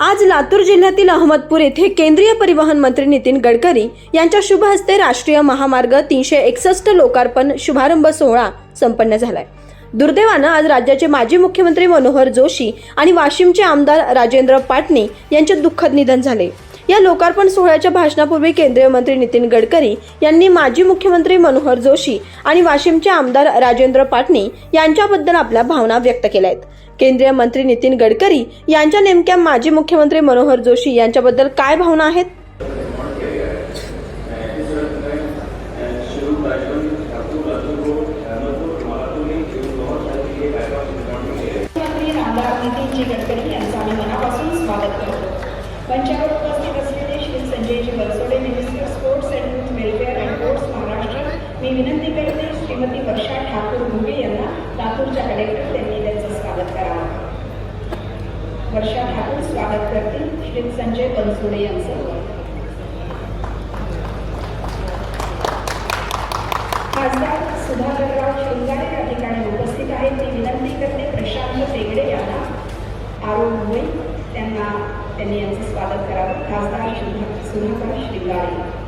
आज लातूर जिल्ह्यातील अहमदपूर येथे केंद्रीय परिवहन मंत्री नितीन गडकरी यांच्या शुभ हस्ते राष्ट्रीय महामार्ग तीनशे एकसष्ट लोकार्पण शुभारंभ सोहळा संपन्न झालाय. दुर्दैवानं आज राज्याचे माजी मुख्यमंत्री मनोहर जोशी आणि वाशिमचे आमदार राजेंद्र पाटणी यांचे दुःखद निधन झाले. या लोकार्पण सोहळ्याच्या भाषणापूर्वी केंद्रीय मंत्री नितीन गडकरी यांनी माजी मुख्यमंत्री मनोहर जोशी आणि वाशिमचे आमदार राजेंद्र पाटणी यांच्याबद्दल आपल्या भावना व्यक्त केल्या आहेत केंद्रीय मंत्री नितीन गडकरी यांच्या नेमक्या माजी मुख्यमंत्री मनोहर जोशी यांच्याबद्दल काय भावना आहेत? गडकरी यांचं आम्ही मनापासून स्वागत करतो. मी विनंती करते श्रीमती वर्षा ठाकूर मुंबे यांना लातूरच्या कलेक्टर त्यांनी त्यांचं स्वागत करावं. वर्षा ठाकूर स्वागत करतील श्री संजय बनसोडे यांचं. खासदार सुधाकरराव शृंगारे या ठिकाणी उपस्थित आहेत. मी विनंती करते प्रशांत बेगडे यांना आरो मुंबई त्यांना त्यांनी यांचं स्वागत करावं. खासदार सुधाकर श्रृंगारे